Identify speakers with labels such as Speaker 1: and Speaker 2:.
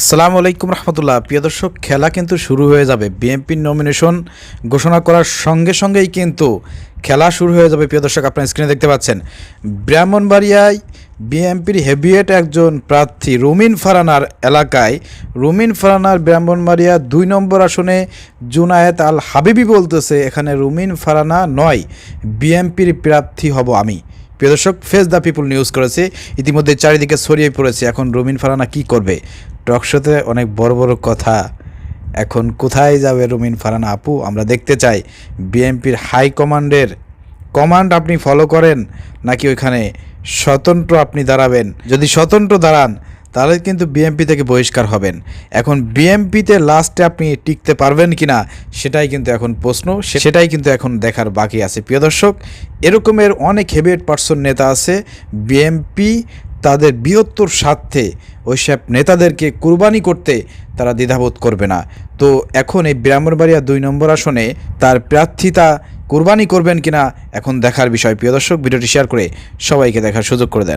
Speaker 1: আসসালামু আলাইকুম রহমতুল্লাহ। প্রিয় দর্শক, খেলা কিন্তু শুরু হয়ে যাবে। বিএনপির নমিনেশন ঘোষণা করার সঙ্গে সঙ্গেই কিন্তু খেলা শুরু হয়ে যাবে। প্রিয় দর্শক, আপনার স্ক্রিনে দেখতে পাচ্ছেন, ব্রাহ্মণবাড়িয়ায় বিএনপির হেভিয়েট একজন প্রার্থী রুমিন ফারানার এলাকায়। রুমিন ফারানার ব্রাহ্মণবাড়িয়া দুই নম্বর আসনে জুনায়েত আল হাবিবি বলতেছে, এখানে রুমিন ফারানা নয়, বিএনপির প্রার্থী হব আমি। প্রিয় দর্শক ফেস দ্য পিপুল নিউজ করেছে। ইতিমধ্যে চারিদিকে ছড়িয়ে পড়েছে। এখন রুমিন ফারানা কি করবে? টকশোতে অনেক বড় বড় কথা। এখন কোথায় যাবে রুমিন ফারানা আপু? আমরা দেখতে চাই। বিএনপির হাই কমান্ডের কমান্ড আপনি ফলো করেন, নাকি ওইখানে স্বতন্ত্র আপনি দাঁড়াবেন? যদি স্বতন্ত্র দাঁড়ান তাহলে কিন্তু বিএমপি থেকে বহিষ্কার হবেন। এখন বিএমপিতে লাস্টে আপনি টিকতে পারবেন কি না সেটাই কিন্তু এখন প্রশ্ন, সেটাই কিন্তু এখন দেখার বাকি আছে। প্রিয় দর্শক, এরকমের অনেক হেভিয়েট পার্সন নেতা আছে। বিএমপি তাদের বৃহত্তর স্বার্থে ওইসব নেতাদেরকে কুরবানি করতে তারা দ্বিধাবোধ করবে না। তো এখন এই ব্রাহ্মণবাড়িয়া দুই নম্বর আসনে তার প্রার্থিতা কুরবানি করবেন কিনা, এখন দেখার বিষয়। প্রিয় দর্শক, ভিডিওটি শেয়ার করে সবাইকে দেখার সুযোগ করে দেন।